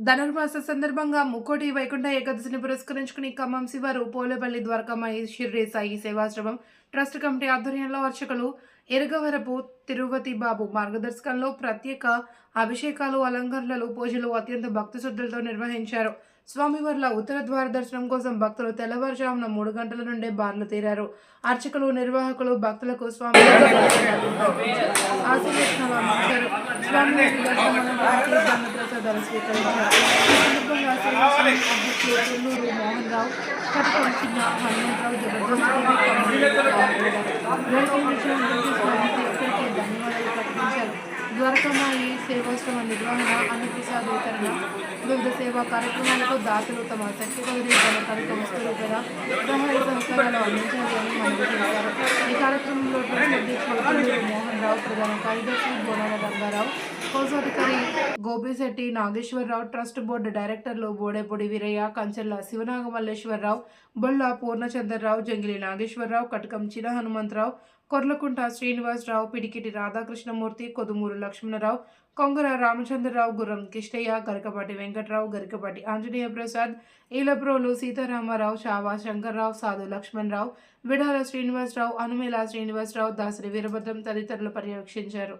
ధనుర్మాస సందర్భంగా ముక్కోటి వైకుంఠ ఏకాదశిని పురస్కరించుకుని ఖమ్మం శివారు పోలేపల్లి ద్వారకామాయి షిర్రే సాయి సేవాశ్రమం ట్రస్ట్ కమిటీ ఆధ్వర్యంలో అర్చకులు ఎరగవరపు తిరుపతి బాబు మార్గదర్శకంలో ప్రత్యేక అభిషేకాలు అలంకరణలు పూజలు అత్యంత భక్తి శ్రద్ధలతో నిర్వహించారు. స్వామివార్ల ఉత్తర ద్వార దర్శనం కోసం భక్తులు తెల్లవారుజామున మూడు గంటల నుండే బార్లు తీరారు. అర్చకులు నిర్వాహకులు భక్తులకు స్వామి ఆశీర్వచనాలు దర్శనం ప్రసాదాలు స్వీకరించారు. ఈ సందర్భంగా శ్రీనివాసరావు అధ్యక్షులు చెల్లూరు మోహన్ రావు కట్టం చిన్న హనుమంతరావు జబర్దస్త్ స్వామికి ఒక్కరికి ధన్యవాదాలు ప్రకటించారు ద్వారకామాయి సేవాశ్రమ నిర్వహణ అన్నప్రసాద వితరణ వివిధ సేవా కార్యక్రమాలకు దాతలు తమ శక్తి కొద్ది తమ కవిత వస్తువులు గల సహాయ సహకారాలు అందించాలి ఈ కార్యక్రమంలో మోహన్ రావు ప్రధాన కార్యదర్శి బోనాల రంగారావు కోశాధికారి గోపిశెట్టి నాగేశ్వరరావు ట్రస్ట్ బోర్డు డైరెక్టర్లు బోడేపొడి వీరయ్య కంచెల్ల శివనాగమల్లేశ్వరరావు బొల్ల పూర్ణచంద్రరావు జంగిలి నాగేశ్వరరావు కటకం చిన హనుమంతరావు కొర్లకుంట శ్రీనివాసరావు పిడికిటి రాధాకృష్ణమూర్తి కొదుమూరు లక్ష్మణరావు కొంగర రామచంద్రరావు గుర్రం కిష్టయ్య గరికపాటి వెంకట్రావు గరికపాటి ఆంజనేయ ప్రసాద్ ఈలప్రోలు సీతారామారావు షావా శంకర్రావు సాధు లక్ష్మణరావు విడాల శ్రీనివాసరావు అనుమేల శ్రీనివాసరావు దాసరి వీరభద్రం తదితరులు పర్యవేక్షించారు.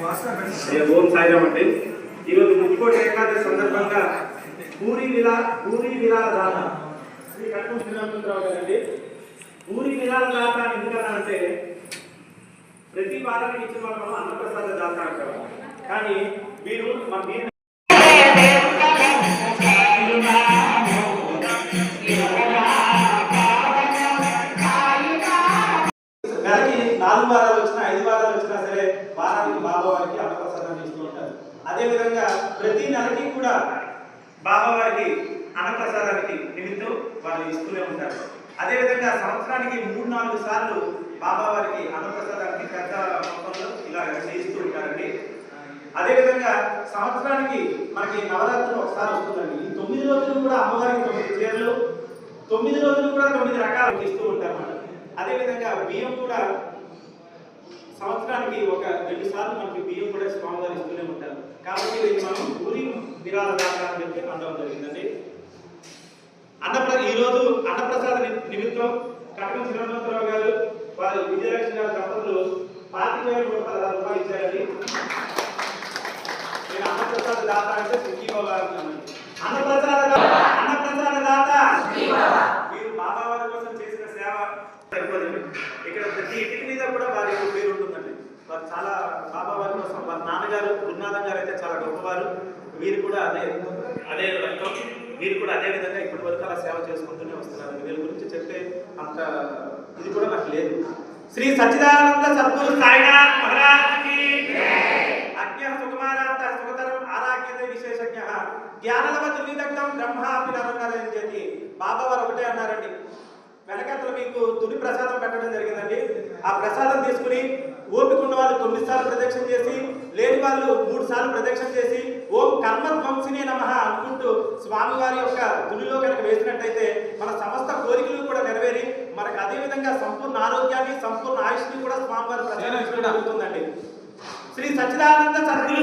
ఓం సాయిరామ్ అండి. ఈరోజు ముక్కోటి ఏకాదశి సందర్భంగా పూరి విలా పూరి విరాల దాత శ్రీ కట్టం శ్రీరామచంద్రరావు గారండి. పూరి విరాల దాత ఎందుకన్నా అంటే ప్రతి వారానికి ఇచ్చిన వాళ్ళు మనం అన్నప్రసాద దాత అంటారు. కానీ వీరు మా అదేవిధంగా అదే విధంగా ప్రతి నెలకి కూడా బాబావారికి అన్నప్రసాదానికి నిమిత్తం వాళ్ళు ఇస్తూనే ఉంటారు. అదేవిధంగా సంవత్సరానికి మూడు నాలుగు సార్లు బాబావారికి అన్నప్రసాదానికి పెద్ద మొత్తంలో ఇలా చేయిస్తూ ఉంటారండి. అదేవిధంగా సంవత్సరానికి మనకి నవరాత్రులు ఒకసారి వస్తుందండి. ఈ తొమ్మిది రోజులు కూడా అమ్మవారికి తొమ్మిది చీరలు తొమ్మిది రోజులు కూడా తొమ్మిది రకాలు ఇస్తూ ఉంటారు మనం అదేవిధంగా బియ్యం కూడా సంవత్సరానికి ఒక రెండు సార్లు మనకి బియ్యం కూడా స్వామివారు ఇస్తూనే ఉంటారు. కాబట్టి దీన్ని మనం ఊరి విరాళ దాకా అని చెప్పి అనడం జరిగిందండి. అన్నప్ర ఈరోజు రోజు అన్నప్రసాద నిమిత్తం కట్టం శ్రీనివాసరావు గారు వారి విజయలక్ష్మి గారి దంపతులు పాతిక వేల నూట పదహారు రూపాయలు ఇచ్చారండి. నేను అన్నప్రసాద్ దాత అంటే సుఖీబాబా అన్నప్రసాద్ అన్నప్రసాద దాత మీరు బాబా వారి కోసం చేసిన సేవ సరిపోదండి ఇక్కడ ప్రతి ఇంటి మీద కూడా వారి యొక్క పేరు ఉంటుందండి వారు చాలా బాబా వారి కోసం నాన్నగారు గురునాథం గారు అయితే చాలా గొప్పవారు. వీరు కూడా అదే అదే రకం. వీరు కూడా అదే విధంగా ఇప్పటి వరకు అలా సేవ చేసుకుంటూనే వస్తున్నారు. వీళ్ళ గురించి చెప్పే అంత ఇది కూడా నాకు లేదు. శ్రీ సచ్చిదానంద సద్గురు సాయినాథ్ మహారాజ్ అజ్ఞ సుకుమారాంత సుఖతరం ఆరాగ్యత విశేషజ్ఞ. జ్ఞానలవ దుర్విదగ్ధం బ్రహ్మాపి చెప్పి బాబా వారు ఒకటే అన్నారండి. వెనకతలు మీకు తుని ప్రసాదం పెట్టడం జరిగిందండి. ఆ ప్రసాదం తీసుకుని ఓపిక ఉన్న వాళ్ళు తొమ్మిది సార్లు ప్రదక్షిణ చేసి లేని వాళ్ళు మూడు సార్లు ప్రదక్షిణ చేసి ఓం కర్మధ్వంసినే నమ అనుకుంటూ స్వామివారి యొక్క తునిలో కనుక వేసినట్టయితే మన సమస్త కోరికలు కూడా నెరవేరి మనకు అదే విధంగా సంపూర్ణ ఆరోగ్యాన్ని సంపూర్ణ ఆయుష్ని కూడా స్వామివారి ప్రసాదించడం జరుగుతుందండి. శ్రీ సచ్చిదానంద సద్గురు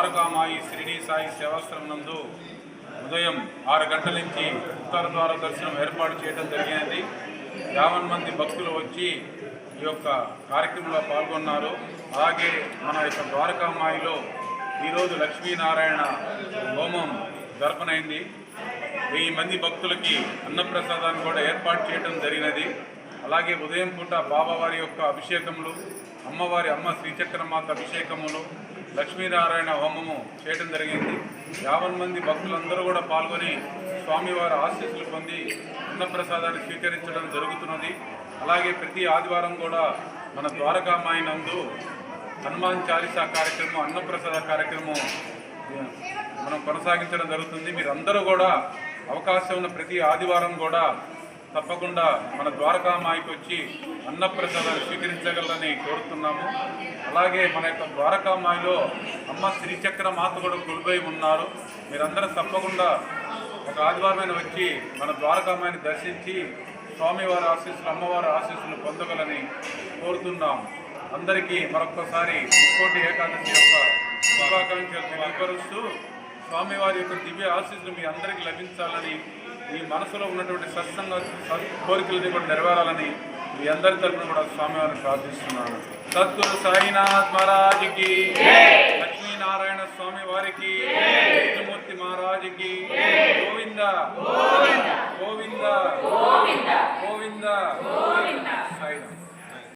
ద్వారకామాయి శిరిడి సాయి సేవాశ్రమం నందు ఉదయం ఆరు గంటల నుంచి ఉత్తర ద్వార దర్శనం ఏర్పాటు చేయడం జరిగినది. యావన్ మంది భక్తులు వచ్చి ఈ యొక్క కార్యక్రమంలో పాల్గొన్నారు. అలాగే మన యొక్క ద్వారకామాయిలో ఈరోజు లక్ష్మీనారాయణ హోమం జరపనైంది. వెయ్యి మంది భక్తులకి అన్నప్రసాదాన్ని కూడా ఏర్పాటు చేయడం జరిగినది. అలాగే ఉదయం పూట బాబావారి యొక్క అభిషేకములు అమ్మవారి అమ్మ శ్రీచక్రమాత అభిషేకములు లక్ష్మీనారాయణ హోమము చేయడం జరిగింది. యావన్ మంది భక్తులందరూ కూడా పాల్గొని స్వామివారి ఆశీస్సులు పొంది అన్నప్రసాదాన్ని స్వీకరించడం జరుగుతున్నది. అలాగే ప్రతి ఆదివారం కూడా మన ద్వారకామాయి నందు హనుమాన్ చాలీస కార్యక్రమం అన్నప్రసాద కార్యక్రమం మనం కొనసాగించడం జరుగుతుంది. మీరందరూ కూడా అవకాశం ఉన్న ప్రతి ఆదివారం కూడా తప్పకుండా మన ద్వారకా మాయకు వచ్చి అన్నప్రసాదాన్ని స్వీకరించగలరని కోరుతున్నాము. అలాగే మన యొక్క ద్వారకా మాయలో అమ్మ శ్రీచక్ర మాత కూడా కొలుపై ఉన్నారు. మీరందరూ తప్పకుండా ఒక ఆదివారమైన వచ్చి మన ద్వారకామాయని దర్శించి స్వామివారి ఆశీస్సులు అమ్మవారి ఆశీస్సులు పొందగలని కోరుతున్నాం. అందరికీ మరొక్కసారి ముక్కోటి ఏకాదశి యొక్క శుభాకాంక్షలు తెలియపరుస్తూ స్వామివారి యొక్క దివ్య ఆశీస్సులు మీ అందరికీ లభించాలని మీ మనసులో ఉన్నటువంటి సత్సంగ కోరికలని కూడా నెరవేరాలని మీ అందరి తరఫున కూడా స్వామివారిని ప్రార్థిస్తున్నాను. సద్గురు సాయినాథ్ మహారాజుకి లక్ష్మీనారాయణ స్వామి వారికి విష్ణుమూర్తి మహారాజుకి గోవింద గోవింద గోవింద గోవింద